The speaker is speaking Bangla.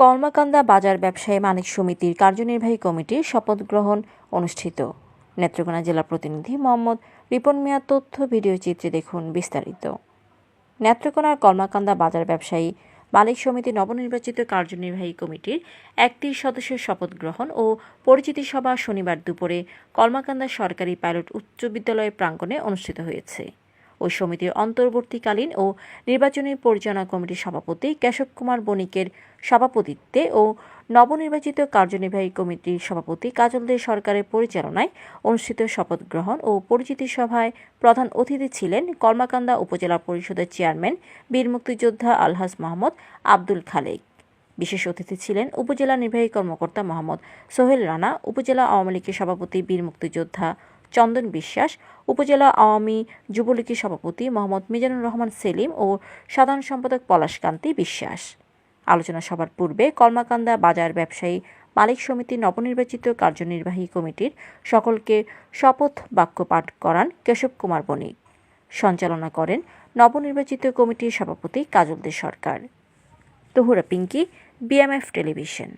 কর্মাকান্দা বাজার ব্যবসায়ী মানিক সমিতির কার্যনির্বাহী কমিটির শপথ গ্রহণ অনুষ্ঠিত। নেত্রকোনা জেলা প্রতিনিধি মোহাম্মদ রিপন মিয়া তথ্য, ভিডিও চিত্রে দেখুন বিস্তারিত। নেত্রকোনার কলমাকান্দা বাজার ব্যবসায়ী মালিক সমিতি নবনির্বাচিত কার্যনির্বাহী কমিটির একত্রিশ সদস্যের শপথ গ্রহণ ও পরিচিতি সভা শনিবার দুপুরে কলমাকান্দা সরকারি পাইলট উচ্চ বিদ্যালয়ের প্রাঙ্গণে অনুষ্ঠিত হয়েছে। ওই সমিতির অন্তর্বর্তীকালীন ও নির্বাচনী পরিচালনা কমিটির সভাপতি কেশব কুমার বণিকের সভাপতিত্বে ও নবনির্বাচিত কার্যনির্বাহী কমিটির সভাপতি কাজল দে সরকারের পরিচালনায় অনুষ্ঠিত শপথ গ্রহণ ও পরিচিতি সভায় প্রধান অতিথি ছিলেন কর্মাকান্দা উপজেলা পরিষদের চেয়ারম্যান, বীর মুক্তিযোদ্ধা আলহাজ মোহাম্মদ আব্দুল খালেক। বিশেষ অতিথি ছিলেন উপজেলা নির্বাহী কর্মকর্তা মোহাম্মদ সোহেল রানা, উপজেলা আওয়ামী লীগের সভাপতি বীর মুক্তিযোদ্ধা চন্দন বিশ্বাস, উপজেলা আওয়ামী যুবলীগের সভাপতি মোহাম্মদ মিজানুর রহমান সেলিম ও সাধারণ সম্পাদক পলাশকান্তি বিশ্বাস। আলোচনা সভার পূর্বে কলমাকান্দা বাজার ব্যবসায়ী মালিক সমিতির নবনির্বাচিত কার্যনির্বাহী কমিটির সকলকে শপথ বাক্য পাঠ করান কেশব কুমার বণিক। সঞ্চালনা করেন নবনির্বাচিত কমিটির সভাপতি কাজল দে সরকার। Tahura Pinky, BMF television.